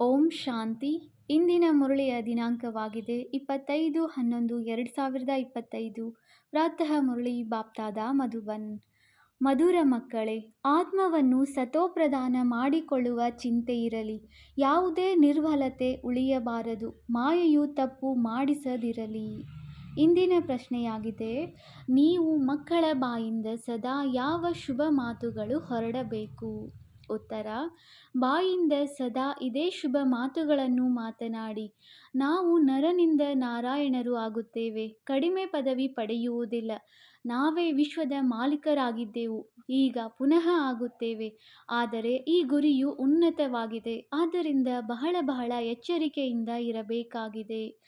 ಓಂ ಶಾಂತಿ. ಇಂದಿನ ಮುರಳಿಯ ದಿನಾಂಕವಾಗಿದೆ. ಇಪ್ಪತ್ತೈದು ಹನ್ನೊಂದು ಎರಡು ಸಾವಿರದ ಇಪ್ಪತ್ತೈದು. ಪ್ರಾತಃ ಮುರಳಿ ಬಾಪ್ತಾದ ಮಧುಬನ್. ಮಧುರ ಮಕ್ಕಳೇ, ಆತ್ಮವನ್ನು ಸತೋಪ್ರದಾನ ಮಾಡಿಕೊಳ್ಳುವ ಚಿಂತೆ ಇರಲಿ. ಯಾವುದೇ ನಿರ್ವಲತೆ ಉಳಿಯಬಾರದು. ಮಾಯೆಯು ತಪ್ಪು ಮಾಡಿಸದಿರಲಿ. ಇಂದಿನ ಪ್ರಶ್ನೆಯಾಗಿದೆ, ನೀವು ಮಕ್ಕಳ ಬಾಯಿಂದ ಸದಾ ಯಾವ ಶುಭ ಮಾತುಗಳು ಹೊರಡಬೇಕು? ಉತ್ತರ, ಬಾಯಿಂದ ಸದಾ ಇದೇ ಶುಭ ಮಾತುಗಳನ್ನು ಮಾತನಾಡಿ. ನಾವು ನರನಿಂದ ನಾರಾಯಣರು ಆಗುತ್ತೇವೆ. ಕಡಿಮೆ ಪದವಿ ಪಡೆಯುವುದಿಲ್ಲ. ನಾವೇ ವಿಶ್ವದ ಮಾಲೀಕರಾಗಿದ್ದೆವು. ಈಗ ಪುನಃ ಆಗುತ್ತೇವೆ. ಆದರೆ ಈ ಗುರಿಯು ಉನ್ನತವಾಗಿದೆ. ಆದ್ದರಿಂದ ಬಹಳ ಬಹಳ ಎಚ್ಚರಿಕೆಯಿಂದ ಇರಬೇಕಾಗಿದೆ.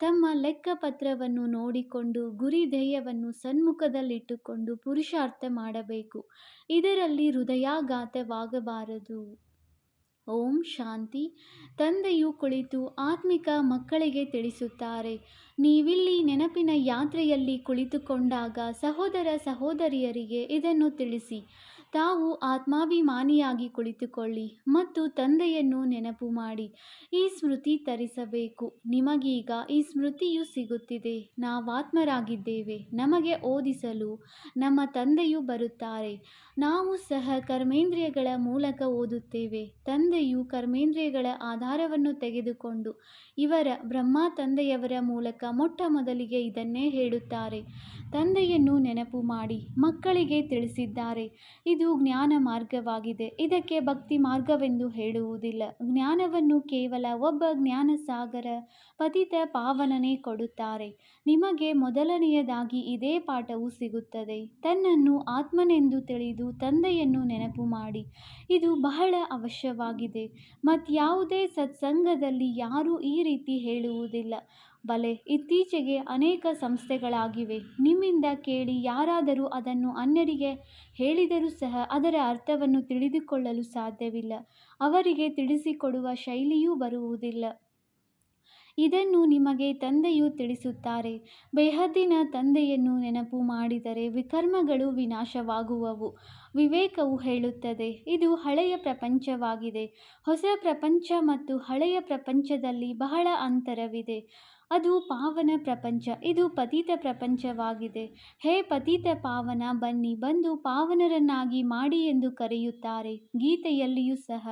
ತಮ್ಮ ಲೆಕ್ಕಪತ್ರವನ್ನು ನೋಡಿಕೊಂಡು ಗುರಿ ಧ್ಯೇಯವನ್ನು ಸನ್ಮುಖದಲ್ಲಿಟ್ಟುಕೊಂಡು ಪುರುಷಾರ್ಥ ಮಾಡಬೇಕು. ಇದರಲ್ಲಿ ಹೃದಯಾಘಾತವಾಗಬಾರದು. ಓಂ ಶಾಂತಿ. ತಂದೆಯು ಕುಳಿತು ಆತ್ಮಿಕ ಮಕ್ಕಳಿಗೆ ತಿಳಿಸುತ್ತಾರೆ. ನೀವಿಲ್ಲಿ ನೆನಪಿನ ಯಾತ್ರೆಯಲ್ಲಿ ಕುಳಿತುಕೊಂಡಾಗ ಸಹೋದರ ಸಹೋದರಿಯರಿಗೆ ಇದನ್ನು ತಿಳಿಸಿ. ತಾವು ಆತ್ಮಾಭಿಮಾನಿಯಾಗಿ ಕುಳಿತುಕೊಳ್ಳಿ ಮತ್ತು ತಂದೆಯನ್ನು ನೆನಪು ಮಾಡಿ. ಈ ಸ್ಮೃತಿ ತರಿಸಬೇಕು. ನಿಮಗೀಗ ಈ ಸ್ಮೃತಿಯು ಸಿಗುತ್ತಿದೆ. ನಾವಾತ್ಮರಾಗಿದ್ದೇವೆ. ನಮಗೆ ಓದಿಸಲು ನಮ್ಮ ತಂದೆಯು ಬರುತ್ತಾರೆ. ನಾವು ಸಹ ಕರ್ಮೇಂದ್ರಿಯಗಳ ಮೂಲಕ ಓದುತ್ತೇವೆ. ತಂದೆಯು ಕರ್ಮೇಂದ್ರಿಯಗಳ ಆಧಾರವನ್ನು ತೆಗೆದುಕೊಂಡು ಇವರ ಬ್ರಹ್ಮ ತಂದೆಯವರ ಮೂಲಕ ಮೊಟ್ಟ ಮೊದಲಿಗೆ ಇದನ್ನೇ ಹೇಳುತ್ತಾರೆ. ತಂದೆಯನ್ನು ನೆನಪು ಮಾಡಿ ಮಕ್ಕಳಿಗೆ ತಿಳಿಸಿದ್ದಾರೆ. ಇದು ಜ್ಞಾನ ಮಾರ್ಗವಾಗಿದೆ. ಇದಕ್ಕೆ ಭಕ್ತಿ ಮಾರ್ಗವೆಂದು ಹೇಳುವುದಿಲ್ಲ. ಜ್ಞಾನವನ್ನು ಕೇವಲ ಒಬ್ಬ ಜ್ಞಾನಸಾಗರ ಪತಿತ ಪಾವನನೇ ಕೊಡುತ್ತಾರೆ. ನಿಮಗೆ ಮೊದಲನೆಯದಾಗಿ ಇದೇ ಪಾಠವು ಸಿಗುತ್ತದೆ. ತನ್ನನ್ನು ಆತ್ಮನೆಂದು ತಿಳಿದು ತಂದೆಯನ್ನು ನೆನಪು ಮಾಡಿ. ಇದು ಬಹಳ ಅವಶ್ಯವಾಗಿದೆ. ಮತ್ಯಾವುದೇ ಸತ್ಸಂಗದಲ್ಲಿ ಯಾರೂ ಈ ರೀತಿ ಹೇಳುವುದಿಲ್ಲ. ಬಲೆ, ಇತ್ತೀಚೆಗೆ ಅನೇಕ ಸಂಸ್ಥೆಗಳಾಗಿವೆ. ನಿಮ್ಮಿಂದ ಕೇಳಿ ಯಾರಾದರೂ ಅದನ್ನು ಅನ್ಯರಿಗೆ ಹೇಳಿದರೂ ಸಹ ಅದರ ಅರ್ಥವನ್ನು ತಿಳಿದುಕೊಳ್ಳಲು ಸಾಧ್ಯವಿಲ್ಲ. ಅವರಿಗೆ ತಿಳಿಸಿಕೊಡುವ ಶೈಲಿಯೂ ಬರುವುದಿಲ್ಲ. ಇದನ್ನು ನಿಮಗೆ ತಂದೆಯು ತಿಳಿಸುತ್ತಾರೆ. ಬೇಹದ್ದಿನ ತಂದೆಯನ್ನು ನೆನಪು ಮಾಡಿದರೆ ವಿಕರ್ಮಗಳು ವಿನಾಶವಾಗುವವು. ವಿವೇಕವು ಹೇಳುತ್ತದೆ, ಇದು ಹಳೆಯ ಪ್ರಪಂಚವಾಗಿದೆ. ಹೊಸ ಪ್ರಪಂಚ ಮತ್ತು ಹಳೆಯ ಪ್ರಪಂಚದಲ್ಲಿ ಬಹಳ ಅಂತರವಿದೆ. ಅದು ಪಾವನ ಪ್ರಪಂಚ, ಇದು ಪತಿತ ಪ್ರಪಂಚವಾಗಿದೆ. ಹೇ ಪತಿತ ಪಾವನ, ಬನ್ನಿ ಬಂದು ಪಾವನರನ್ನಾಗಿ ಮಾಡಿ ಎಂದು ಕರೆಯುತ್ತಾರೆ. ಗೀತೆಯಲ್ಲಿಯೂ ಸಹ,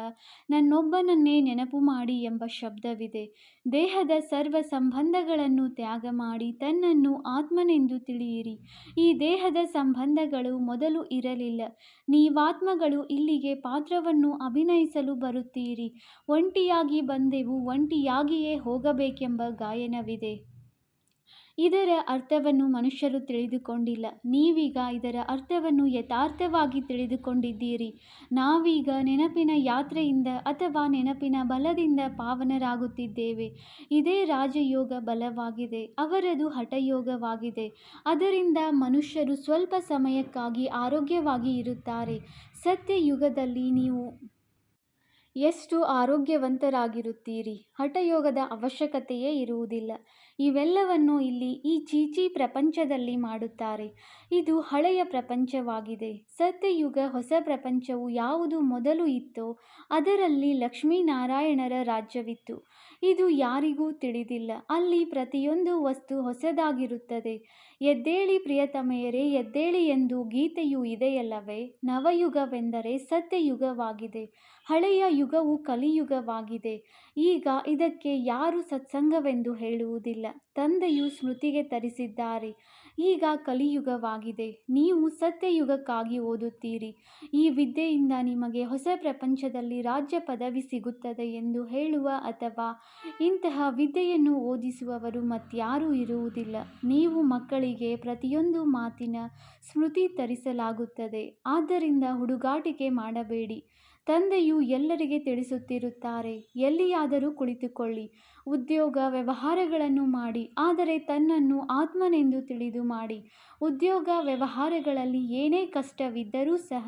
ನನ್ನೊಬ್ಬನನ್ನೇ ನೆನಪು ಮಾಡಿ ಎಂಬ ಶಬ್ದವಿದೆ. ದೇಹದ ಸರ್ವ ಸಂಬಂಧಗಳನ್ನು ತ್ಯಾಗ ಮಾಡಿ ತನ್ನನ್ನು ಆತ್ಮನೆಂದು ತಿಳಿಯಿರಿ. ಈ ದೇಹದ ಸಂಬಂಧಗಳು ಮೊದಲು ಇರಲಿಲ್ಲ. ನೀವಾತ್ಮಗಳು ಇಲ್ಲಿಗೆ ಪಾತ್ರವನ್ನು ಅಭಿನಯಿಸಲು ಬರುತ್ತೀರಿ. ಒಂಟಿಯಾಗಿ ಬಂದೆವು, ಒಂಟಿಯಾಗಿಯೇ ಹೋಗಬೇಕೆಂಬ ಗಾಯನವಿದೆ. ಇದರ ಅರ್ಥವನ್ನು ಮನುಷ್ಯರು ತಿಳಿದುಕೊಂಡಿಲ್ಲ. ನೀವೀಗ ಇದರ ಅರ್ಥವನ್ನು ಯಥಾರ್ಥವಾಗಿ ತಿಳಿದುಕೊಂಡಿದ್ದೀರಿ. ನಾವೀಗ ನೆನಪಿನ ಯಾತ್ರೆಯಿಂದ ಅಥವಾ ನೆನಪಿನ ಬಲದಿಂದ ಪಾವನರಾಗುತ್ತಿದ್ದೇವೆ. ಇದೇ ರಾಜಯೋಗ ಬಲವಾಗಿದೆ, ಅವರದು ಹಠಯೋಗವಾಗಿದೆ. ಅದರಿಂದ ಮನುಷ್ಯರು ಸ್ವಲ್ಪ ಸಮಯಕ್ಕಾಗಿ ಆರೋಗ್ಯವಾಗಿ ಇರುತ್ತಾರೆ. ಸತ್ಯಯುಗದಲ್ಲಿ ನೀವು ಎಷ್ಟು ಆರೋಗ್ಯವಂತರಾಗಿರುತ್ತೀರಿ? ಹಠಯೋಗದ ಅವಶ್ಯಕತೆಯೇ ಇರುವುದಿಲ್ಲ. ಇವೆಲ್ಲವನ್ನು ಇಲ್ಲಿ ಈ ಚೀಚಿ ಪ್ರಪಂಚದಲ್ಲಿ ಮಾಡುತ್ತಾರೆ. ಇದು ಹಳೆಯ ಪ್ರಪಂಚವಾಗಿದೆ. ಸತ್ಯಯುಗ ಹೊಸ ಪ್ರಪಂಚವು ಯಾವುದು ಮೊದಲು ಇತ್ತೋ, ಅದರಲ್ಲಿ ಲಕ್ಷ್ಮೀನಾರಾಯಣರ ರಾಜ್ಯವಿತ್ತು. ಇದು ಯಾರಿಗೂ ತಿಳಿದಿಲ್ಲ. ಅಲ್ಲಿ ಪ್ರತಿಯೊಂದು ವಸ್ತು ಹೊಸದಾಗಿರುತ್ತದೆ. ಎದ್ದೇಳಿ ಪ್ರಿಯತಮೆಯರೇ, ಎದ್ದೇಳಿ ಎಂದು ಗೀತೆಯು ಇದೆಯಲ್ಲವೇ? ನವಯುಗವೆಂದರೆ ಸತ್ಯಯುಗವಾಗಿದೆ. ಹಳೆಯ ಯುಗವು ಕಲಿಯುಗವಾಗಿದೆ. ಈಗ ಇದಕ್ಕೆ ಯಾರೂ ಸತ್ಸಂಗವೆಂದು ಹೇಳುವುದಿಲ್ಲ. ತಂದೆಯು ಸ್ಮೃತಿಗೆ ತರಿಸಿದ್ದಾರೆ. ಈಗ ಕಲಿಯುಗವಾಗಿದೆ. ನೀವು ಸತ್ಯಯುಗಕ್ಕಾಗಿ ಓದುತ್ತೀರಿ. ಈ ವಿದ್ಯೆಯಿಂದ ನಿಮಗೆ ಹೊಸ ಪ್ರಪಂಚದಲ್ಲಿ ರಾಜ್ಯ ಪದವಿ ಸಿಗುತ್ತದೆ ಎಂದು ಹೇಳುವ ಅಥವಾ ಇಂತಹ ವಿದ್ಯೆಯನ್ನು ಓದಿಸುವವರು ಮತ್ಯಾರೂ ಇರುವುದಿಲ್ಲ. ನೀವು ಮಕ್ಕಳಿಗೆ ಪ್ರತಿಯೊಂದು ಮಾತಿನ ಸ್ಮೃತಿ ತರಿಸಲಾಗುತ್ತದೆ. ಆದ್ದರಿಂದ ಹುಡುಗಾಟಿಕೆ ಮಾಡಬೇಡಿ. ತಂದೆಯು ಎಲ್ಲರಿಗೆ ತಿಳಿಸುತ್ತಿರುತ್ತಾರೆ. ಎಲ್ಲಿಯಾದರೂ ಕುಳಿತುಕೊಳ್ಳಿ. ಉದ್ಯೋಗ ವ್ಯವಹಾರಗಳನ್ನು ಮಾಡಿ. ಆದರೆ ತನ್ನನ್ನು ಆತ್ಮನೆಂದು ತಿಳಿದು ಮಾಡಿ. ಉದ್ಯೋಗ ವ್ಯವಹಾರಗಳಲ್ಲಿ ಏನೇ ಕಷ್ಟವಿದ್ದರೂ ಸಹ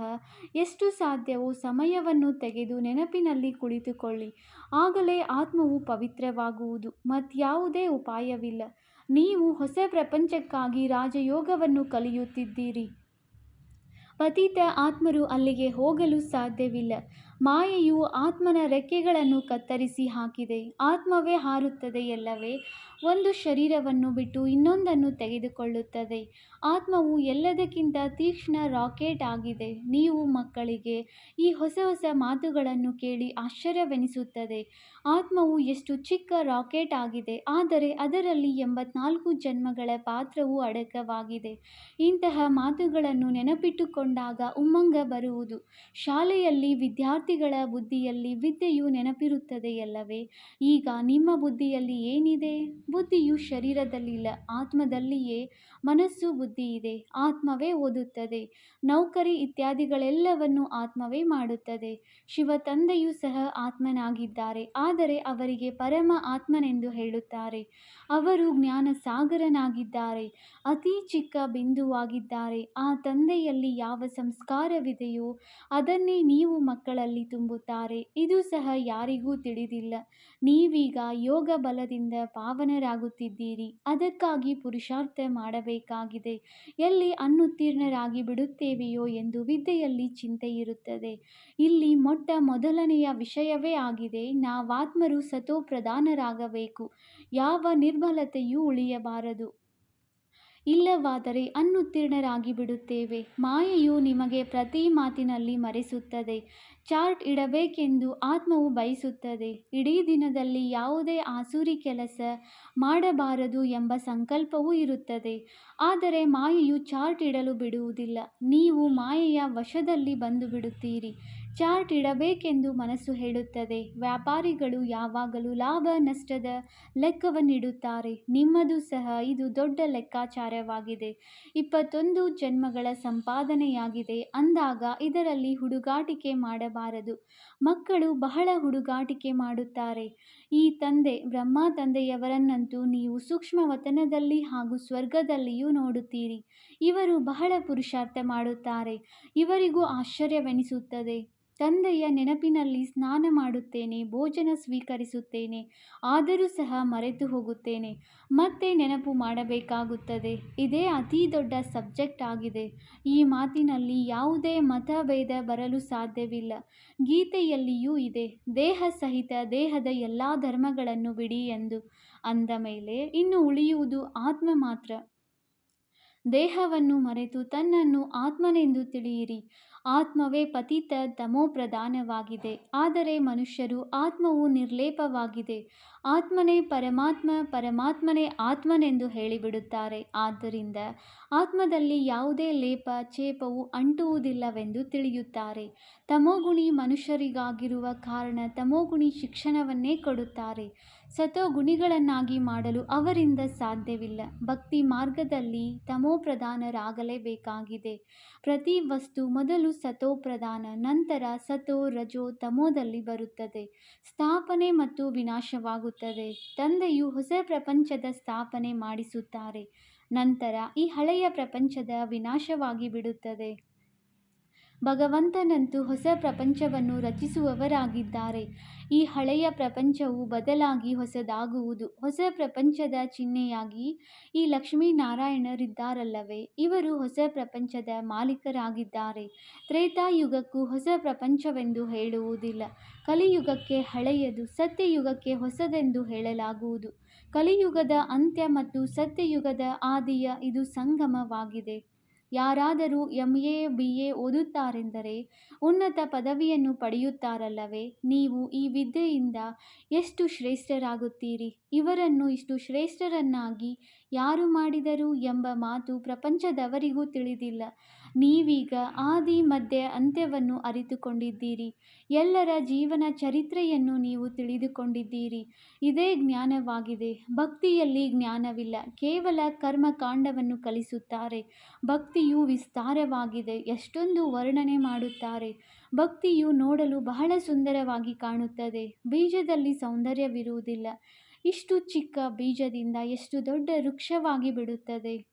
ಎಷ್ಟು ಸಾಧ್ಯವೋ ಸಮಯವನ್ನು ತೆಗೆದು ನೆನಪಿನಲ್ಲಿ ಕುಳಿತುಕೊಳ್ಳಿ. ಆಗಲೇ ಆತ್ಮವು ಪವಿತ್ರವಾಗುವುದು. ಮತ್ಯಾವುದೇ ಉಪಾಯವಿಲ್ಲ. ನೀವು ಹೊಸ ಪ್ರಪಂಚಕ್ಕಾಗಿ ರಾಜಯೋಗವನ್ನು ಕಲಿಯುತ್ತಿದ್ದೀರಿ. ಪತಿತ ಆತ್ಮರು ಅಲ್ಲಿಗೆ ಹೋಗಲು ಸಾಧ್ಯವಿಲ್ಲ. ಮಾಯೆಯು ಆತ್ಮನ ರೆಕ್ಕೆಗಳನ್ನು ಕತ್ತರಿಸಿ ಹಾಕಿದೆ. ಆತ್ಮವೇ ಹಾರುತ್ತದೆಯಲ್ಲವೇ ಒಂದು ಶರೀರವನ್ನು ಬಿಟ್ಟು ಇನ್ನೊಂದನ್ನು ತೆಗೆದುಕೊಳ್ಳುತ್ತದೆ. ಆತ್ಮವು ಎಲ್ಲದಕ್ಕಿಂತ ತೀಕ್ಷ್ಣ ರಾಕೆಟ್ ಆಗಿದೆ. ನೀವು ಮಕ್ಕಳಿಗೆ ಈ ಹೊಸ ಹೊಸ ಮಾತುಗಳನ್ನು ಕೇಳಿ ಆಶ್ಚರ್ಯವೆನಿಸುತ್ತದೆ. ಆತ್ಮವು ಎಷ್ಟು ಚಿಕ್ಕ ರಾಕೆಟ್ ಆಗಿದೆ. ಆದರೆ ಅದರಲ್ಲಿ ಎಂಬತ್ನಾಲ್ಕು ಜನ್ಮಗಳ ಪಾತ್ರವು ಅಡಕವಾಗಿದೆ. ಇಂತಹ ಮಾತುಗಳನ್ನು ನೆನಪಿಟ್ಟುಕೊಂಡಾಗ ಉಮ್ಮಂಗ ಬರುವುದು. ಶಾಲೆಯಲ್ಲಿ ವಿದ್ಯಾರ್ಥಿಗಳ ಬುದ್ಧಿಯಲ್ಲಿ ವಿದ್ಯೆಯು ನೆನಪಿರುತ್ತದೆಯಲ್ಲವೇ ಈಗ ನಿಮ್ಮ ಬುದ್ಧಿಯಲ್ಲಿ ಏನಿದೆ? ಬುದ್ಧಿಯು ಶರೀರದಲ್ಲಿಲ್ಲ, ಆತ್ಮದಲ್ಲಿಯೇ ಮನಸ್ಸು ಬುದ್ಧಿ ಇದೆ ಆತ್ಮವೇ ಓದುತ್ತದೆ. ನೌಕರಿ ಇತ್ಯಾದಿಗಳೆಲ್ಲವನ್ನು ಆತ್ಮವೇ ಮಾಡುತ್ತದೆ. ಶಿವ ತಂದೆಯೂ ಸಹ ಆತ್ಮನಾಗಿದ್ದಾರೆ, ಆದರೆ ಅವರಿಗೆ ಪರಮ ಆತ್ಮನೆಂದು ಹೇಳುತ್ತಾರೆ. ಅವರು ಜ್ಞಾನ ಸಾಗರನಾಗಿದ್ದಾರೆ ಅತಿ ಚಿಕ್ಕ ಬಿಂದುವಾಗಿದ್ದಾರೆ. ಆ ತಂದೆಯಲ್ಲಿ ಯಾವ ಸಂಸ್ಕಾರವಿದೆಯೋ ಅದನ್ನೇ ನೀವು ಮಕ್ಕಳಲ್ಲಿ ತುಂಬುತ್ತಾರೆ. ಇದು ಸಹ ಯಾರಿಗೂ ತಿಳಿದಿಲ್ಲ. ನೀವೀಗ ಯೋಗ ಬಲದಿಂದ ಪಾವನರಾಗುತ್ತಿದ್ದೀರಿ. ಅದಕ್ಕಾಗಿ ಪುರುಷಾರ್ಥ ಮಾಡಬೇಕಾಗಿದೆ. ಎಲ್ಲಿ ಅನುತ್ತೀರ್ಣರಾಗಿ ಬಿಡುತ್ತೇವೆಯೋ ಎಂದು ವಿದ್ಯೆಯಲ್ಲಿ ಚಿಂತೆ ಇರುತ್ತದೆ. ಇಲ್ಲಿ ಮೊಟ್ಟ ಮೊದಲನೆಯ ವಿಷಯವೇ ಆಗಿದೆ. ನಾವಾತ್ಮರು ಸತೋ ಪ್ರಧಾನರಾಗಬೇಕು ಯಾವ ನಿರ್ಬಲತೆಯೂ ಉಳಿಯಬಾರದು. ಇಲ್ಲವಾದರೆ ಅನುತ್ತೀರ್ಣರಾಗಿ ಬಿಡುತ್ತೇವೆ ಮಾಯೆಯು ನಿಮಗೆ ಪ್ರತಿ ಮಾತಿನಲ್ಲಿ ಮರೆಸುತ್ತದೆ. ಚಾರ್ಟ್ ಇಡಬೇಕೆಂದು ಆತ್ಮವು ಬಯಸುತ್ತದೆ. ಇಡೀ ದಿನದಲ್ಲಿ ಯಾವುದೇ ಆಸೂರಿ ಕೆಲಸ ಮಾಡಬಾರದು ಎಂಬ ಸಂಕಲ್ಪವೂ ಇರುತ್ತದೆ. ಆದರೆ ಮಾಯೆಯು ಚಾರ್ಟ್ ಇಡಲು ಬಿಡುವುದಿಲ್ಲ. ನೀವು ಮಾಯೆಯ ವಶದಲ್ಲಿ ಬಂದು ಬಿಡುತ್ತೀರಿ ಚಾರ್ಟ್ ಇಡಬೇಕೆಂದು ಮನಸ್ಸು ಹೇಳುತ್ತದೆ. ವ್ಯಾಪಾರಿಗಳು ಯಾವಾಗಲೂ ಲಾಭ, ನಷ್ಟದ ಲೆಕ್ಕವನ್ನಿಡುತ್ತಾರೆ. ನಿಮ್ಮದು ಸಹ ಇದು ದೊಡ್ಡ ಲೆಕ್ಕಾಚಾರವಾಗಿದೆ. ಇಪ್ಪತ್ತೊಂದು ಜನ್ಮಗಳ ಸಂಪಾದನೆಯಾಗಿದೆ. ಅಂದಾಗ ಇದರಲ್ಲಿ ಹುಡುಗಾಟಿಕೆ ಮಾಡಬಾರದು. ಮಕ್ಕಳು ಬಹಳ ಹುಡುಗಾಟಿಕೆ ಮಾಡುತ್ತಾರೆ. ಈ ತಂದೆ, ಬ್ರಹ್ಮ ತಂದೆಯವರನ್ನಂತೂ ನೀವು ಸೂಕ್ಷ್ಮ ವತನದಲ್ಲಿ ಹಾಗೂ ಸ್ವರ್ಗದಲ್ಲಿಯೂ ನೋಡುತ್ತೀರಿ. ಇವರು ಬಹಳ ಪುರುಷಾರ್ಥ ಮಾಡುತ್ತಾರೆ. ಇವರಿಗೂ ಆಶ್ಚರ್ಯವೆನಿಸುತ್ತದೆ. ತಂದೆಯ ನೆನಪಿನಲ್ಲಿ ಸ್ನಾನ ಮಾಡುತ್ತೇನೆ, ಭೋಜನ ಸ್ವೀಕರಿಸುತ್ತೇನೆ, ಆದರೂ ಸಹ ಮರೆತು ಹೋಗುತ್ತೇನೆ. ಮತ್ತೆ ನೆನಪು ಮಾಡಬೇಕಾಗುತ್ತದೆ. ಇದೇ ಅತಿ ದೊಡ್ಡ ಸಬ್ಜೆಕ್ಟ್ ಆಗಿದೆ. ಈ ಮಾತಿನಲ್ಲಿ ಯಾವುದೇ ಮತಭೇದ ಬರಲು ಸಾಧ್ಯವಿಲ್ಲ. ಗೀತೆಯಲ್ಲಿಯೂ ಇದೆ, ದೇಹ ಸಹಿತ ದೇಹದ ಎಲ್ಲ ಧರ್ಮಗಳನ್ನು ಬಿಡಿ ಎಂದು. ಅಂದ ಮೇಲೆ, ಇನ್ನು ಉಳಿಯುವುದು ಆತ್ಮ ಮಾತ್ರ. ದೇಹವನ್ನು ಮರೆತು ತನ್ನನ್ನು ಆತ್ಮನೆಂದು ತಿಳಿಯಿರಿ. ಆತ್ಮವೇ ಪತಿತ ತಮೋಪ್ರಧಾನವಾಗಿದೆ ಆದರೆ ಮನುಷ್ಯರು ಆತ್ಮವು ನಿರ್ಲೇಪವಾಗಿದೆ. ಆತ್ಮನೇ ಪರಮಾತ್ಮ, ಪರಮಾತ್ಮನೇ ಆತ್ಮನೆಂದು ಹೇಳಿಬಿಡುತ್ತಾರೆ. ಆದ್ದರಿಂದ ಆತ್ಮದಲ್ಲಿ ಯಾವುದೇ ಲೇಪ ಚೇಪವು ಅಂಟುವುದಿಲ್ಲವೆಂದು ತಿಳಿಯುತ್ತಾರೆ. ತಮೋಗುಣಿ ಮನುಷ್ಯರಿಗಾಗಿರುವ ಕಾರಣ ತಮೋಗುಣಿ ಶಿಕ್ಷಣವನ್ನೇ ಕೊಡುತ್ತಾರೆ. ಸತೋಗುಣಿಗಳನ್ನಾಗಿ ಮಾಡಲು ಅವರಿಂದ ಸಾಧ್ಯವಿಲ್ಲ. ಭಕ್ತಿ ಮಾರ್ಗದಲ್ಲಿ ತಮೋಪ್ರಧಾನರಾಗಲೇಬೇಕಾಗಿದೆ. ಪ್ರತಿ ವಸ್ತು ಮೊದಲು ಸತೋ ಪ್ರಧಾನ ನಂತರ ಸತೋ ರಜೋ ತಮೋದಲ್ಲಿ ಬರುತ್ತದೆ. ಸ್ಥಾಪನೆ ಮತ್ತು ವಿನಾಶವಾಗುತ್ತದೆ. ತಂದೆಯು ಹೊಸ ಪ್ರಪಂಚದ ಸ್ಥಾಪನೆ ಮಾಡಿಸುತ್ತಾರೆ. ನಂತರ ಈ ಹಳೆಯ ಪ್ರಪಂಚದ ವಿನಾಶವಾಗಿ ಬಿಡುತ್ತದೆ. ಭಗವಂತನಂತೂ ಹೊಸ ಪ್ರಪಂಚವನ್ನು ರಚಿಸುವವರಾಗಿದ್ದಾರೆ. ಈ ಹಳೆಯ ಪ್ರಪಂಚವು ಬದಲಾಗಿ ಹೊಸದಾಗುವುದು. ಹೊಸ ಪ್ರಪಂಚದ ಚಿಹ್ನೆಯಾಗಿ ಈ ಲಕ್ಷ್ಮೀನಾರಾಯಣರಿದ್ದಾರಲ್ಲವೇ? ಇವರು ಹೊಸ ಪ್ರಪಂಚದ ಮಾಲೀಕರಾಗಿದ್ದಾರೆ. ತ್ರೇತಾಯುಗಕ್ಕೂ ಹೊಸ ಪ್ರಪಂಚವೆಂದು ಹೇಳುವುದಿಲ್ಲ. ಕಲಿಯುಗಕ್ಕೆ ಹಳೆಯದು, ಸತ್ಯಯುಗಕ್ಕೆ ಹೊಸದೆಂದು ಹೇಳಲಾಗುವುದು. ಕಲಿಯುಗದ ಅಂತ್ಯ ಮತ್ತು ಸತ್ಯಯುಗದ ಆದಿಯ ಇದು ಸಂಗಮವಾಗಿದೆ. ಯಾರಾದರೂ ಎಂ ಎ ಬಿ ಎ ಓದುತ್ತಾರೆಂದರೆ ಉನ್ನತ ಪದವಿಯನ್ನು ಪಡೆಯುತ್ತಾರಲ್ಲವೇ? ನೀವು ಈ ವಿದ್ಯೆಯಿಂದ ಎಷ್ಟು ಶ್ರೇಷ್ಠರಾಗುತ್ತೀರಿ? ಇವರನ್ನು ಇಷ್ಟು ಶ್ರೇಷ್ಠರನ್ನಾಗಿ ಯಾರು ಮಾಡಿದರು ಎಂಬ ಮಾತು ಪ್ರಪಂಚದವರಿಗೂ ತಿಳಿದಿಲ್ಲ. ನೀವೀಗ ಆದಿ ಮಧ್ಯ ಅಂತ್ಯವನ್ನು ಅರಿತುಕೊಂಡಿದ್ದೀರಿ. ಎಲ್ಲರ ಜೀವನ ಚರಿತ್ರೆಯನ್ನು ನೀವು ತಿಳಿದುಕೊಂಡಿದ್ದೀರಿ. ಇದೇ ಜ್ಞಾನವಾಗಿದೆ. ಭಕ್ತಿಯಲ್ಲಿ ಜ್ಞಾನವಿಲ್ಲ. ಕೇವಲ ಕರ್ಮಕಾಂಡವನ್ನು ಕಲಿಸುತ್ತಾರೆ. ಭಕ್ತಿಯು ವಿಸ್ತಾರವಾಗಿದೆ. ಎಷ್ಟೊಂದು ವರ್ಣನೆ ಮಾಡುತ್ತಾರೆ. ಭಕ್ತಿಯು ನೋಡಲು ಬಹಳ ಸುಂದರವಾಗಿ ಕಾಣುತ್ತದೆ. ಬೀಜದಲ್ಲಿ ಸೌಂದರ್ಯವಿರುವುದಿಲ್ಲ. ಇಷ್ಟು ಚಿಕ್ಕ ಬೀಜದಿಂದ ಎಷ್ಟು ದೊಡ್ಡ ವೃಕ್ಷವಾಗಿ ಬಿಡುತ್ತದೆ.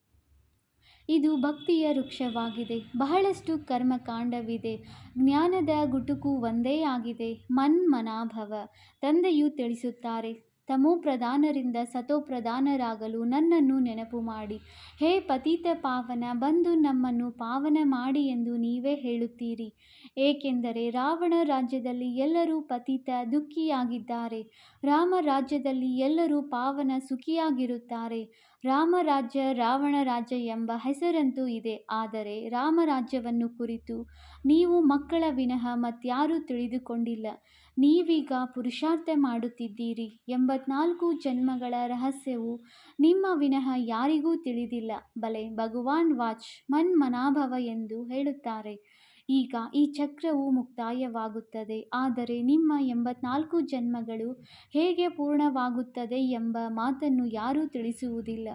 ಇದು ಭಕ್ತಿಯ ವೃಕ್ಷವಾಗಿದೆ. ಬಹಳಷ್ಟು ಕರ್ಮಕಾಂಡವಿದೆ. ಜ್ಞಾನದ ಗುಟುಕು ಒಂದೇ ಆಗಿದೆ. ಮನ್ಮನಾಭವ. ತಂದೆಯು ತಿಳಿಸುತ್ತಾರೆ ತಮೋಪ್ರಧಾನರಿಂದ ಸತೋಪ್ರಧಾನರಾಗಲು ನನ್ನನ್ನು ನೆನಪು ಮಾಡಿ. ಹೇ ಪತಿತ ಪಾವನ, ಬಂದು ನಮ್ಮನ್ನು ಪಾವನ ಮಾಡಿ ಎಂದು ನೀವೇ ಹೇಳುತ್ತೀರಿ. ಏಕೆಂದರೆ ರಾವಣ ರಾಜ್ಯದಲ್ಲಿ ಎಲ್ಲರೂ ಪತಿತ, ದುಃಖಿಯಾಗಿದ್ದಾರೆ. ರಾಮ ರಾಜ್ಯದಲ್ಲಿ ಎಲ್ಲರೂ ಪಾವನ, ಸುಖಿಯಾಗಿರುತ್ತಾರೆ. ರಾಮರಾಜ್ಯ ರಾವಣ ರಾಜ್ಯ ಎಂಬ ಹೆಸರಂತೂ ಇದೆ. ಆದರೆ ರಾಮರಾಜ್ಯವನ್ನು ಕುರಿತು ನೀವು ಮಕ್ಕಳ ವಿನಃ ಮತ್ಯಾರೂ ತಿಳಿದುಕೊಂಡಿಲ್ಲ. ನೀವೀಗ ಪುರುಷಾರ್ಥ ಮಾಡುತ್ತಿದ್ದೀರಿ ಎಂಬತ್ನಾಲ್ಕು ಜನ್ಮಗಳ ರಹಸ್ಯವು ನಿಮ್ಮ ವಿನಃ ಯಾರಿಗೂ ತಿಳಿದಿಲ್ಲ. ಬಲೆ ಭಗವಾನ್ ವಾಚ್ ಮನ್ ಮನಾಭವ ಎಂದು ಹೇಳುತ್ತಾರೆ. ಈಗ ಈ ಚಕ್ರವು ಮುಕ್ತಾಯವಾಗುತ್ತದೆ. ಆದರೆ ನಿಮ್ಮ ಎಂಬತ್ನಾಲ್ಕು ಜನ್ಮಗಳು ಹೇಗೆ ಪೂರ್ಣವಾಗುತ್ತದೆ ಎಂಬ ಮಾತನ್ನು ಯಾರೂ ತಿಳಿಸುವುದಿಲ್ಲ.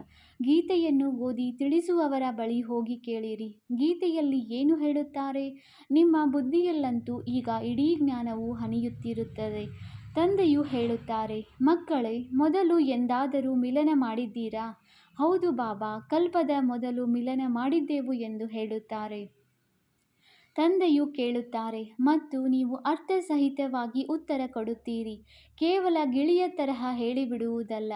ಗೀತೆಯನ್ನು ಓದಿ ತಿಳಿಸುವವರ ಬಳಿ ಹೋಗಿ ಕೇಳಿರಿ. ಗೀತೆಯಲ್ಲಿ ಏನು ಹೇಳುತ್ತಾರೆ? ನಿಮ್ಮ ಬುದ್ಧಿಯಲ್ಲಂತೂ ಈಗ ಇಡೀ ಜ್ಞಾನವು ಹನಿಯುತ್ತಿರುತ್ತದೆ. ತಂದೆಯು ಹೇಳುತ್ತಾರೆ, ಮಕ್ಕಳೇ, ಮೊದಲು ಎಂದಾದರೂ ಮಿಲನ ಮಾಡಿದ್ದೀರಾ? ಹೌದು ಬಾಬಾ, ಕಲ್ಪದ ಮೊದಲು ಮಿಲನ ಮಾಡಿದ್ದೆವು ಎಂದು ಹೇಳುತ್ತಾರೆ. ತಂದೆಯು ಕೇಳುತ್ತಾರೆ, ಮತ್ತು ನೀವು ಅರ್ಥಸಹಿತವಾಗಿ ಉತ್ತರ ಕೊಡುತ್ತೀರಿ. ಕೇವಲ ಗಿಳಿಯ ತರಹ ಹೇಳಿಬಿಡುವುದಲ್ಲ.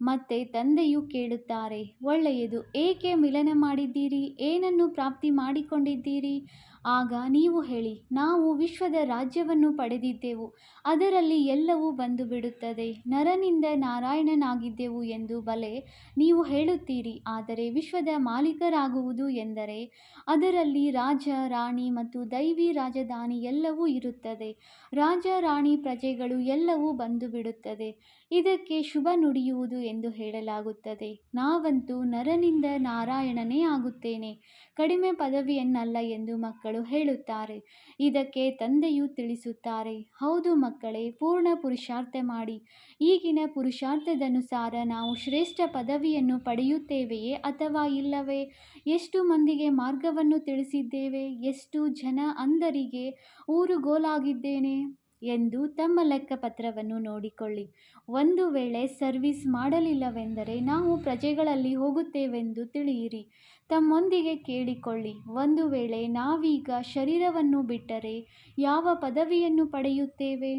ಮತ್ತೆ ತಂದೆಯು ಕೇಳುತ್ತಾರೆ, ಒಳ್ಳೆಯದು, ಏಕೆ ಮಿಲನ ಮಾಡಿದ್ದೀರಿ? ಏನನ್ನು ಪ್ರಾಪ್ತಿ ಮಾಡಿಕೊಂಡಿದ್ದೀರಿ? ಆಗ ನೀವು ಹೇಳಿ, ನಾವು ವಿಶ್ವದ ರಾಜ್ಯವನ್ನು ಪಡೆದಿದ್ದೆವು, ಅದರಲ್ಲಿ ಎಲ್ಲವೂ ಬಂದು ಬಿಡುತ್ತದೆ ನರನಿಂದ ನಾರಾಯಣನಾಗಿದ್ದೆವು ಎಂದು ಬಲೆ ನೀವು ಹೇಳುತ್ತೀರಿ, ಆದರೆ ವಿಶ್ವದ ಮಾಲೀಕರಾಗುವುದು ಎಂದರೆ ಅದರಲ್ಲಿ ರಾಜ, ರಾಣಿ ಮತ್ತು ದೈವಿ ರಾಜಧಾನಿ ಎಲ್ಲವೂ ಇರುತ್ತದೆ, ರಾಜ, ರಾಣಿ ಪ್ರಜೆಗಳು ಎಲ್ಲವೂ ಬಂದು ಬಿಡುತ್ತದೆ ಇದಕ್ಕೆ ಶುಭ ನುಡಿಯುವುದು ಎಂದು ಹೇಳಲಾಗುತ್ತದೆ, ನಾವಂತೂ ನರನಿಂದ ನಾರಾಯಣನೇ ಆಗುತ್ತೇನೆ, ಕಡಿಮೆ ಪದವಿಯನ್ನಲ್ಲ ಎಂದು ಮಕ್ಕಳು ಹೇಳುತ್ತಾರೆ. ಇದಕ್ಕೆ ತಂದೆಯು ತಿಳಿಸುತ್ತಾರೆ, ಹೌದು ಮಕ್ಕಳೇ, ಪೂರ್ಣ ಪುರುಷಾರ್ಥ ಮಾಡಿ. ಈಗಿನ ಪುರುಷಾರ್ಥದನುಸಾರ ನಾವು ಶ್ರೇಷ್ಠ ಪದವಿಯನ್ನು ಪಡೆಯುತ್ತೇವೆಯೇ ಅಥವಾ ಇಲ್ಲವೇ? ಎಷ್ಟು ಮಂದಿಗೆ ಮಾರ್ಗವನ್ನು ತಿಳಿಸಿದ್ದೇವೆ? ಎಷ್ಟು ಜನ ಅಂಧರಿಗೆ ಊರುಗೋಲಾಗಿದ್ದೇನೆ? ಎಂದು ತಮ್ಮ ಲೆಕ್ಕಪತ್ರವನ್ನು ನೋಡಿಕೊಳ್ಳಿ. ಒಂದು ವೇಳೆ ಸರ್ವಿಸ್ ಮಾಡಲಿಲ್ಲವೆಂದರೆ ನಾವು ಪ್ರಜೆಗಳಲ್ಲಿ ಹೋಗುತ್ತೇವೆಂದು ತಿಳಿಯಿರಿ. ತಮ್ಮೊಂದಿಗೆ ಕೇಳಿಕೊಳ್ಳಿ. ಒಂದು ವೇಳೆ ನಾವೀಗ ಶರೀರವನ್ನು ಬಿಟ್ಟರೆ ಯಾವ ಪದವಿಯನ್ನು ಪಡೆಯುತ್ತೇವೆ?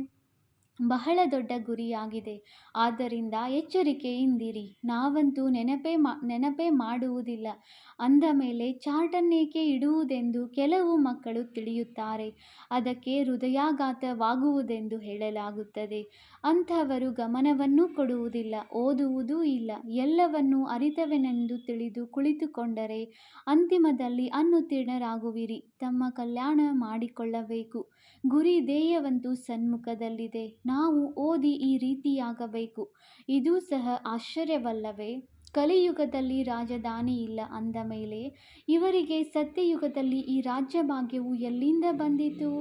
ಬಹಳ ದೊಡ್ಡ ಗುರಿಯಾಗಿದೆ. ಆದ್ದರಿಂದ ಎಚ್ಚರಿಕೆಯಿಂದಿರಿ ನಾವಂತೂ ನೆನಪೇ ಮಾ, ನೆನಪೇ ಮಾಡುವುದಿಲ್ಲ. ಅಂದ ಮೇಲೆ ಚಾರ್ಟನ್ನೇಕೆ ಇಡುವುದೆಂದು ಕೆಲವು ಮಕ್ಕಳು ತಿಳಿಯುತ್ತಾರೆ. ಅದಕ್ಕೆ ಹೃದಯಾಘಾತವಾಗುವುದೆಂದು ಹೇಳಲಾಗುತ್ತದೆ. ಅಂಥವರು ಗಮನವನ್ನೂ ಕೊಡುವುದಿಲ್ಲ, ಓದುವುದೂ ಇಲ್ಲ. ಎಲ್ಲವನ್ನೂ ಅರಿತವೆನೆಂದು ತಿಳಿದು ಕುಳಿತುಕೊಂಡರೆ ಅಂತಿಮದಲ್ಲಿ ಅನ್ನುತೀರ್ಣರಾಗುವಿರಿ ತಮ್ಮ ಕಲ್ಯಾಣ ಮಾಡಿಕೊಳ್ಳಬೇಕು. ಗುರಿ ಧ್ಯೇಯವಂತೂ ಸನ್ಮುಖದಲ್ಲಿದೆ. ನಾವು ಓದಿ ಈ ರೀತಿಯಾಗಬೇಕು. ಇದೂ ಸಹ ಆಶ್ಚರ್ಯವಲ್ಲವೇ? ಕಲಿಯುಗದಲ್ಲಿ ರಾಜಧಾನಿ ಇಲ್ಲ ಅಂದ ಮೇಲೆ, ಇವರಿಗೆ ಸತ್ಯಯುಗದಲ್ಲಿ ಈ ರಾಜ್ಯಭಾಗ್ಯವು ಎಲ್ಲಿಂದ ಬಂದಿತು?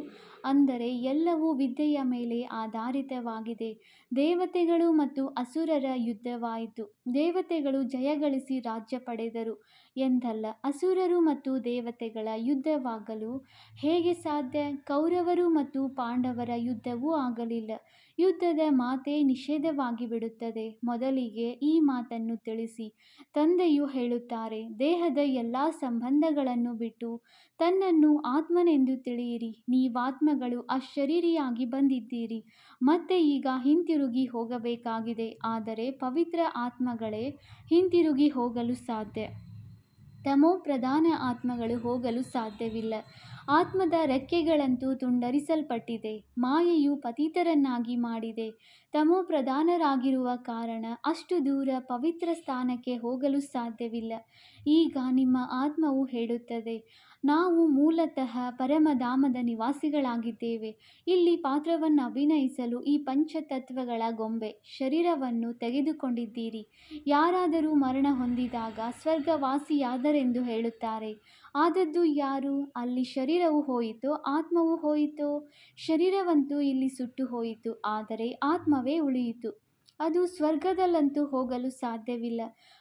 ಅಂದರೆ ಎಲ್ಲವೂ ವಿದ್ಯೆಯ ಮೇಲೆ ಆಧಾರಿತವಾಗಿದೆ. ದೇವತೆಗಳು ಮತ್ತು ಅಸುರರ ಯುದ್ಧವಾಯಿತು. ದೇವತೆಗಳು ಜಯಗಳಿಸಿ ರಾಜ್ಯ ಪಡೆದರು ಎಂದಲ್ಲ, ಅಸುರರು ಮತ್ತು ದೇವತೆಗಳ ಯುದ್ಧವಾಗಲು ಹೇಗೆ ಸಾಧ್ಯ? ಕೌರವರು ಮತ್ತು ಪಾಂಡವರ ಯುದ್ಧವೂ ಆಗಲಿಲ್ಲ. ಯುದ್ಧದ ಮಾತೇ ನಿಷೇಧವಾಗಿ ಬಿಡುತ್ತದೆ ಮೊದಲಿಗೆ ಈ ಮಾತನ್ನು ತಿಳಿಸಿ. ತಂದೆಯು ಹೇಳುತ್ತಾರೆ, ದೇಹದ ಎಲ್ಲ ಸಂಬಂಧಗಳನ್ನು ಬಿಟ್ಟು ತನ್ನನ್ನು ಆತ್ಮನೆಂದು ತಿಳಿಯಿರಿ. ನೀವಾತ್ಮಗಳು ಅಶರೀರಿಯಾಗಿ ಬಂದಿದ್ದೀರಿ. ಮತ್ತೆ ಈಗ ಹಿಂತಿರುಗಿ ಹೋಗಬೇಕಾಗಿದೆ. ಆದರೆ ಪವಿತ್ರ ಆತ್ಮಗಳೇ ಹಿಂತಿರುಗಿ ಹೋಗಲು ಸಾಧ್ಯ. ತಮೋ ಪ್ರಧಾನ ಆತ್ಮಗಳು ಹೋಗಲು ಸಾಧ್ಯವಿಲ್ಲ. ಆತ್ಮದ ರೆಕ್ಕೆಗಳಂತೂ ತುಂಡರಿಸಲ್ಪಟ್ಟಿದೆ, ಮಾಯೆಯು ಪತಿತರನ್ನಾಗಿ ಮಾಡಿದೆ. ತಮೋ ಪ್ರಧಾನರಾಗಿರುವ ಕಾರಣ ಅಷ್ಟು ದೂರ ಪವಿತ್ರ ಸ್ಥಾನಕ್ಕೆ ಹೋಗಲು ಸಾಧ್ಯವಿಲ್ಲ. ಈಗ ನಿಮ್ಮ ಆತ್ಮವು ಹೇಳುತ್ತದೆ, ನಾವು ಮೂಲತಃ ಪರಮಧಾಮದ ನಿವಾಸಿಗಳಾಗಿದ್ದೇವೆ. ಇಲ್ಲಿ ಪಾತ್ರವನ್ನು ಅಭಿನಯಿಸಲು ಈ ಪಂಚತತ್ವಗಳ ಗೊಂಬೆ, ಶರೀರವನ್ನು ತೆಗೆದುಕೊಂಡಿದ್ದೀರಿ. ಯಾರಾದರೂ ಮರಣ ಹೊಂದಿದಾಗ ಸ್ವರ್ಗವಾಸಿಯಾದರೆಂದು ಹೇಳುತ್ತಾರೆ. ಆದದ್ದು ಯಾರು? ಅಲ್ಲಿ ಶರೀರವು ಹೋಯಿತೋ, ಆತ್ಮವು ಹೋಯಿತೋ. ಶರೀರವಂತೂ ಇಲ್ಲಿ ಸುಟ್ಟು ಹೋಯಿತು, ಆದರೆ ಆತ್ಮವೇ ಉಳಿಯಿತು. ಅದು ಸ್ವರ್ಗದಲ್ಲಂತೂ ಹೋಗಲು ಸಾಧ್ಯವಿಲ್ಲ.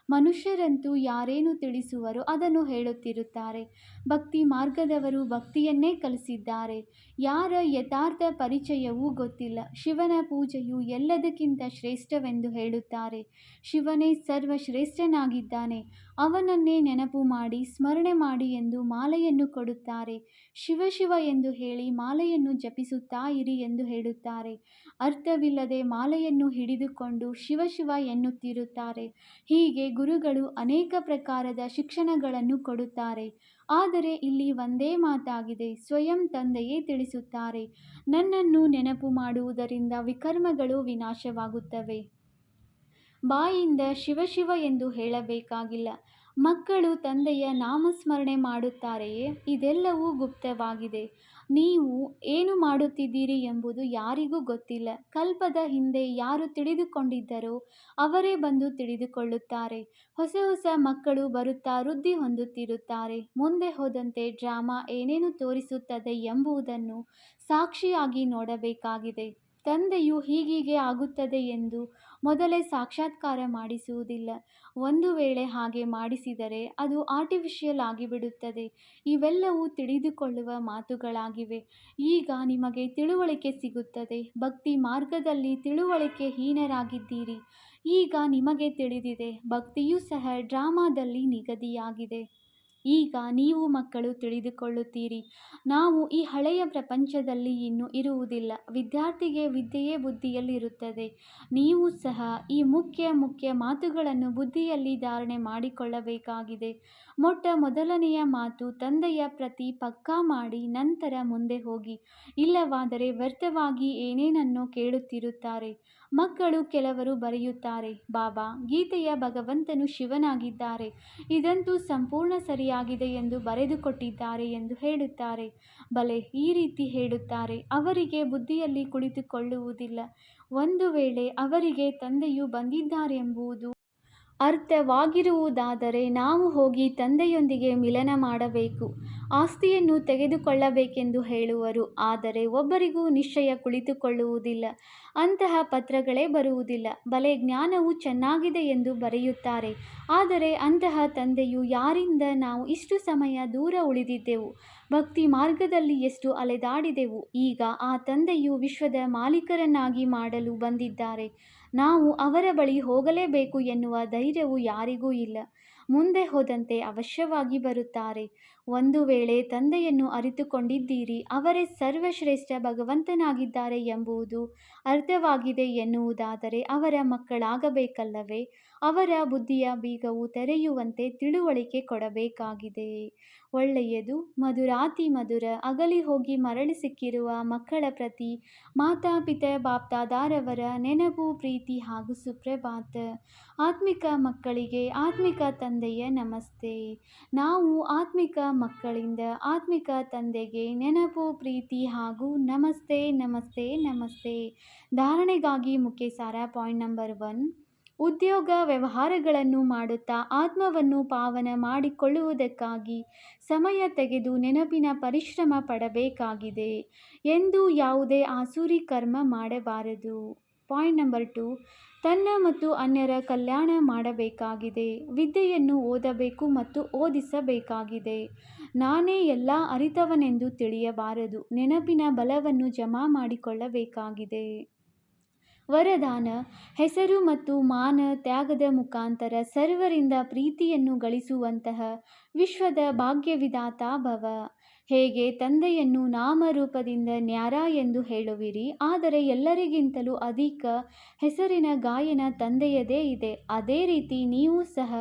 ಮನುಷ್ಯರಂತೂ ಯಾರೇನು ತಿಳಿಸುವರೋ ಅದನ್ನು ಹೇಳುತ್ತಿರುತ್ತಾರೆ. ಭಕ್ತಿ ಮಾರ್ಗದವರು ಭಕ್ತಿಯನ್ನೇ ಕಲಿಸಿದ್ದಾರೆ. ಯಾರ ಯಥಾರ್ಥ ಪರಿಚಯವೂ ಗೊತ್ತಿಲ್ಲ. ಶಿವನ ಪೂಜೆಯು ಎಲ್ಲದಕ್ಕಿಂತ ಶ್ರೇಷ್ಠವೆಂದು ಹೇಳುತ್ತಾರೆ. ಶಿವನೇ ಸರ್ವಶ್ರೇಷ್ಠನಾಗಿದ್ದಾನೆ. ಅವನನ್ನೇ ನೆನಪು ಮಾಡಿ, ಸ್ಮರಣೆ ಮಾಡಿ ಎಂದು ಮಾಲೆಯನ್ನು ಕೊಡುತ್ತಾರೆ. ಶಿವ ಶಿವ ಎಂದು ಹೇಳಿ ಮಾಲೆಯನ್ನು ಜಪಿಸುತ್ತಾ ಇರಿ ಎಂದು ಹೇಳುತ್ತಾರೆ. ಅರ್ಥವಿಲ್ಲದೆ ಮಾಲೆಯನ್ನು ಹಿಡಿದುಕೊಂಡು ಕುಳಿತುಕೊಂಡು ಶಿವ ಶಿವ ಎನ್ನುತ್ತಿರುತ್ತಾರೆ. ಹೀಗೆ ಗುರುಗಳು ಅನೇಕ ಪ್ರಕಾರದ ಶಿಕ್ಷಣಗಳನ್ನು ಕೊಡುತ್ತಾರೆ. ಆದರೆ ಇಲ್ಲಿ ಒಂದೇ ಮಾತಾಗಿದೆ, ಸ್ವಯಂ ತಂದೆಯೇ ತಿಳಿಸುತ್ತಾರೆ. ನನ್ನನ್ನು ನೆನಪು ಮಾಡುವುದರಿಂದ ವಿಕರ್ಮಗಳು ವಿನಾಶವಾಗುತ್ತವೆ. ಬಾಯಿಂದ ಶಿವಶಿವ ಶಿವ ಎಂದು ಹೇಳಬೇಕಾಗಿಲ್ಲ. ಮಕ್ಕಳು ತಂದೆಯ ನಾಮಸ್ಮರಣೆ ಮಾಡುತ್ತಾರೆಯೇ? ಇದೆಲ್ಲವೂ ಗುಪ್ತವಾಗಿದೆ. ನೀವು ಏನು ಮಾಡುತ್ತಿದ್ದೀರಿ ಎಂಬುದು ಯಾರಿಗೂ ಗೊತ್ತಿಲ್ಲ. ಕಲ್ಪದ ಹಿಂದೆ ಯಾರು ತಿಳಿದುಕೊಂಡಿದ್ದರೋ ಅವರೇ ಬಂದು ತಿಳಿದುಕೊಳ್ಳುತ್ತಾರೆ. ಹೊಸ ಹೊಸ ಮಕ್ಕಳು ಬರುತ್ತಾ ವೃದ್ಧಿ ಹೊಂದುತ್ತಿರುತ್ತಾರೆ. ಮುಂದೆ ಹೋದಂತೆ ಡ್ರಾಮಾ ಏನೇನು ತೋರಿಸುತ್ತದೆ ಎಂಬುದನ್ನು ಸಾಕ್ಷಿಯಾಗಿ ನೋಡಬೇಕಾಗಿದೆ. ತಂದೆಯು ಹೀಗೀಗೆ ಆಗುತ್ತದೆ ಎಂದು ಮೊದಲೇ ಸಾಕ್ಷಾತ್ಕಾರ ಮಾಡಿಸುವುದಿಲ್ಲ. ಒಂದು ವೇಳೆ ಹಾಗೆ ಮಾಡಿಸಿದರೆ ಅದು ಆರ್ಟಿಫಿಷಿಯಲ್ ಆಗಿಬಿಡುತ್ತದೆ. ಇವೆಲ್ಲವೂ ತಿಳಿದುಕೊಳ್ಳುವ ಮಾತುಗಳಾಗಿವೆ. ಈಗ ನಿಮಗೆ ತಿಳುವಳಿಕೆ ಸಿಗುತ್ತದೆ. ಭಕ್ತಿ ಮಾರ್ಗದಲ್ಲಿ ತಿಳುವಳಿಕೆ ಹೀನರಾಗಿದ್ದೀರಿ. ಈಗ ನಿಮಗೆ ತಿಳಿದಿದೆ, ಭಕ್ತಿಯೂ ಸಹ ಡ್ರಾಮಾದಲ್ಲಿ ನಿಗದಿಯಾಗಿದೆ. ಈಗ ನೀವು ಮಕ್ಕಳು ತಿಳಿದುಕೊಳ್ಳುತ್ತೀರಿ. ನಾವು ಈ ಹಳೆಯ ಪ್ರಪಂಚದಲ್ಲಿ ಇನ್ನು ಇರುವುದಿಲ್ಲ. ವಿದ್ಯಾರ್ಥಿಗೆ ವಿದ್ಯೆಯೇ ಬುದ್ಧಿಯಲ್ಲಿರುತ್ತದೆ. ನೀವು ಸಹ ಈ ಮುಖ್ಯ ಮುಖ್ಯ ಮಾತುಗಳನ್ನು ಬುದ್ಧಿಯಲ್ಲಿ ಧಾರಣೆ ಮಾಡಿಕೊಳ್ಳಬೇಕಾಗಿದೆ. ಮೊಟ್ಟ ಮೊದಲನೆಯ ಮಾತು, ತಂದೆಯ ಪ್ರತಿ ಪಕ್ಕಾ ಮಾಡಿ ನಂತರ ಮುಂದೆ ಹೋಗಿ. ಇಲ್ಲವಾದರೆ ವ್ಯರ್ಥವಾಗಿ ಏನೇನನ್ನೋ ಕೇಳುತ್ತಿರುತ್ತಾರೆ. ಮಕ್ಕಳು ಕೆಲವರು ಬರೆಯುತ್ತಾರೆ, ಬಾಬಾ, ಗೀತೆಯ ಭಗವಂತನು ಶಿವನಾಗಿದ್ದಾರೆ. ಇದಂತೂ ಸಂಪೂರ್ಣ ಸರಿಯಾಗಿದೆ ಎಂದು ಬರೆದುಕೊಟ್ಟಿದ್ದಾರೆ ಎಂದು ಹೇಳುತ್ತಾರೆ. ಬಲೆ, ಈ ರೀತಿ ಹೇಳುತ್ತಾರೆ, ಅವರಿಗೆ ಬುದ್ಧಿಯಲ್ಲಿ ಕುಳಿತುಕೊಳ್ಳುವುದಿಲ್ಲ. ಒಂದು ವೇಳೆ ಅವರಿಗೆ ತಂದೆಯು ಬಂದಿದ್ದಾರೆಂಬುದು ಅರ್ಥವಾಗಿರುವುದಾದರೆ ನಾವು ಹೋಗಿ ತಂದೆಯೊಂದಿಗೆ ಮಿಲನ ಮಾಡಬೇಕು, ಆಸ್ತಿಯನ್ನು ತೆಗೆದುಕೊಳ್ಳಬೇಕೆಂದು ಹೇಳುವರು. ಆದರೆ ಒಬ್ಬರಿಗೂ ನಿಶ್ಚಯ ಕುಳಿತುಕೊಳ್ಳುವುದಿಲ್ಲ, ಅಂತಹ ಪತ್ರಗಳೇ ಬರುವುದಿಲ್ಲ. ಬಲೆ ಜ್ಞಾನವು ಚೆನ್ನಾಗಿದೆ ಎಂದು ಬರೆಯುತ್ತಾರೆ. ಆದರೆ ಅಂತಹ ತಂದೆಯು ಯಾರಿಂದ ನಾವು ಇಷ್ಟು ಸಮಯ ದೂರ ಉಳಿದಿದ್ದೆವು? ಭಕ್ತಿ ಮಾರ್ಗದಲ್ಲಿ ಎಷ್ಟು ಅಲೆದಾಡಿದೆವು? ಈಗ ಆ ತಂದೆಯು ವಿಶ್ವದ ಮಾಲೀಕರನ್ನಾಗಿ ಮಾಡಲು ಬಂದಿದ್ದಾರೆ. ನಾವು ಅವರ ಬಳಿ ಹೋಗಲೇಬೇಕು ಎನ್ನುವ ಧೈರ್ಯವು ಯಾರಿಗೂ ಇಲ್ಲ. ಮುಂದೆ ಹೋದಂತೆ ಅವಶ್ಯವಾಗಿ ಬರುತ್ತಾರೆ. ಒಂದು ವೇಳೆ ತಂದೆಯನ್ನು ಅರಿತುಕೊಂಡಿದ್ದೀರಿ, ಅವರೇ ಸರ್ವಶ್ರೇಷ್ಠ ಭಗವಂತನಾಗಿದ್ದಾರೆ ಎಂಬುದು ಅರ್ಥವಾಗಿದೆ ಎನ್ನುವುದಾದರೆ ಅವರ ಮಕ್ಕಳಾಗಬೇಕಲ್ಲವೇ? ಅವರ ಬುದ್ಧಿಯ ಬೀಗವು ತೆರೆಯುವಂತೆ ತಿಳುವಳಿಕೆ ಕೊಡಬೇಕಾಗಿದೆ. ಒಳ್ಳೆಯದು, ಮಧುರಾತಿ ಮಧುರ, ಅಗಲಿ ಹೋಗಿ ಮರಳಿ ಸಿಕ್ಕಿರುವ ಮಕ್ಕಳ ಪ್ರತಿ ಮಾತಾಪಿತ ಬಾಪ್ತಾದಾರವರ ನೆನಪು, ಪ್ರೀತಿ ಹಾಗೂ ಸುಪ್ರಭಾತ. ಆತ್ಮಿಕ ಮಕ್ಕಳಿಗೆ ಆತ್ಮಿಕ ತಂದೆಯ ನಮಸ್ತೆ. ನಾವು ಆತ್ಮಿಕ ಮಕ್ಕಳಿಂದ ಆತ್ಮಿಕ ತಂದೆಗೆ ನೆನಪು, ಪ್ರೀತಿ ಹಾಗೂ ನಮಸ್ತೆ ನಮಸ್ತೆ ನಮಸ್ತೆ. ಧಾರಣೆಗಾಗಿ ಮುಖ್ಯ ಸಾರ ಪಾಯಿಂಟ್ ನಂಬರ್ ಒನ್. ಉದ್ಯೋಗ ವ್ಯವಹಾರಗಳನ್ನು ಮಾಡುತ್ತಾ ಆತ್ಮವನ್ನು ಪಾವನ ಮಾಡಿಕೊಳ್ಳುವುದಕ್ಕಾಗಿ ಸಮಯ ತೆಗೆದು ನೆನಪಿನ ಪರಿಶ್ರಮ ಪಡಬೇಕಾಗಿದೆ ಎಂದು ಯಾವುದೇ ಆಸೂರಿ ಕರ್ಮ ಮಾಡಬಾರದು. ಪಾಯಿಂಟ್ ನಂಬರ್ ಟು, ತನ್ನ ಮತ್ತು ಅನ್ಯರ ಕಲ್ಯಾಣ ಮಾಡಬೇಕಾಗಿದೆ. ವಿದ್ಯೆಯನ್ನು ಓದಬೇಕು ಮತ್ತು ಓದಿಸಬೇಕಾಗಿದೆ. ನಾನೇ ಎಲ್ಲ ಅರಿತವನೆಂದು ತಿಳಿಯಬಾರದು. ನೆನಪಿನ ಬಲವನ್ನು ಜಮಾ ಮಾಡಿಕೊಳ್ಳಬೇಕಾಗಿದೆ. ವರದಾನ, ಹೆಸರು ಮತ್ತು ಮಾನ ತ್ಯಾಗದ ಮುಖಾಂತರ ಸರ್ವರಿಂದ ಪ್ರೀತಿಯನ್ನು ಗಳಿಸುವಂತಹ ವಿಶ್ವದ ಭಾಗ್ಯವಿದಾತ ಭವ. ಹೇಗೆ ತಂದೆಯನ್ನು ನಾಮರೂಪದಿಂದ ನ್ಯಾರ ಎಂದು ಹೇಳುವಿರಿ, ಆದರೆ ಎಲ್ಲರಿಗಿಂತಲೂ ಅಧಿಕ ಹೆಸರಿನ ಗಾಯನ ತಂದೆಯದೇ ಇದೆ. ಅದೇ ರೀತಿ ನೀವು ಸಹ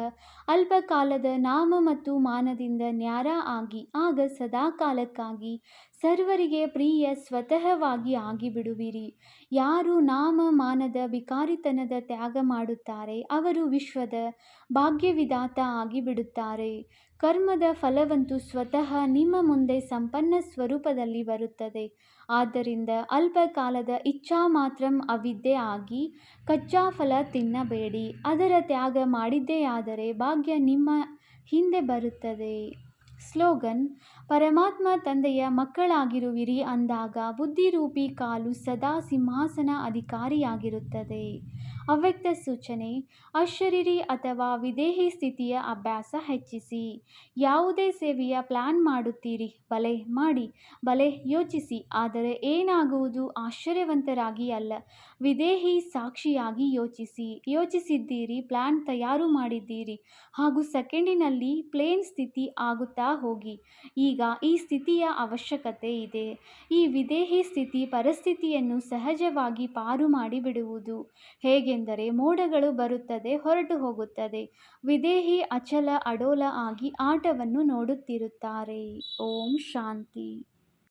ಅಲ್ಪಕಾಲದ ನಾಮ ಮತ್ತು ಮಾನದಿಂದ ನ್ಯಾರ ಆಗಿ, ಆಗ ಸದಾಕಾಲಕ್ಕಾಗಿ ಸರ್ವರಿಗೆ ಪ್ರಿಯ ಸ್ವತಃವಾಗಿ ಆಗಿಬಿಡುವಿರಿ. ಯಾರು ನಾಮ ಮಾನದ ವಿಕಾರಿತನದ ತ್ಯಾಗ ಮಾಡುತ್ತಾರೆ, ಅವರು ವಿಶ್ವದ ಭಾಗ್ಯವಿದಾತ ಆಗಿಬಿಡುತ್ತಾರೆ. ಕರ್ಮದ ಫಲವಂತೂ ಸ್ವತಃ ನಿಮ್ಮ ಮುಂದೆ ಸಂಪನ್ನ ಸ್ವರೂಪದಲ್ಲಿ ಬರುತ್ತದೆ. ಆದ್ದರಿಂದ ಅಲ್ಪಕಾಲದ ಇಚ್ಛಾ ಮಾತ್ರ ಅವಿದ್ದೆ ಆಗಿ ಕಚ್ಚಾ ಫಲ ತಿನ್ನಬೇಡಿ. ಅದರ ತ್ಯಾಗ ಮಾಡಿದ್ದೇ ಆದರೆ ಭಾಗ್ಯ ನಿಮ್ಮ ಹಿಂದೆ ಬರುತ್ತದೆ. ಸ್ಲೋಗನ್ ಪರಮಾತ್ಮ ತಂದೆಯ ಮಕ್ಕಳಾಗಿರುವಿರಿ ಅಂದಾಗ ಬುದ್ಧಿರೂಪಿ ಕಾಲು ಸದಾ ಸಿಂಹಾಸನ ಅಧಿಕಾರಿಯಾಗಿರುತ್ತದೆ. ಅವ್ಯಕ್ತ ಸೂಚನೆ, ಅಶರೀರಿ ಅಥವಾ ವಿದೇಹಿ ಸ್ಥಿತಿಯ ಅಭ್ಯಾಸ ಹೆಚ್ಚಿಸಿ, ಯಾವುದೇ ಸೇವೆಯ ಪ್ಲಾನ್ ಮಾಡುತ್ತೀರಿ, ಬಲೆ ಮಾಡಿ, ಬಲೆ ಯೋಚಿಸಿ, ಆದರೆ ಏನಾಗುವುದು ಆಶ್ಚರ್ಯವಂತರಾಗಿ ಅಲ್ಲ, ವಿದೇಹಿ ಸಾಕ್ಷಿಯಾಗಿ ಯೋಚಿಸಿ, ಯೋಚಿಸಿದ್ದೀರಿ, ಪ್ಲಾನ್ ತಯಾರು ಮಾಡಿದ್ದೀರಿ, ಹಾಗೂ ಸೆಕೆಂಡಿನಲ್ಲಿ ಪ್ಲೇನ್ ಸ್ಥಿತಿ ಆಗುತ್ತಾ ಹೋಗಿ ಹೋಗಿ ಈಗ ಈ ಸ್ಥಿತಿಯ ಅವಶ್ಯಕತೆ ಇದೆ. ಈ ವಿದೇಹಿ ಸ್ಥಿತಿ ಪರಿಸ್ಥಿತಿಯನ್ನು ಸಹಜವಾಗಿ ಪಾರು ಮಾಡಿಬಿಡುವುದು. ಹೇಗೆಂದರೆ ಮೋಡಗಳು ಬರುತ್ತದೆ, ಹೊರಟು ಹೋಗುತ್ತದೆ. ವಿದೇಹಿ ಅಚಲ ಅಡೋಲ ಆಗಿ ಆಟವನ್ನು ನೋಡುತ್ತಿರುತ್ತಾರೆ. ಓಂ ಶಾಂತಿ.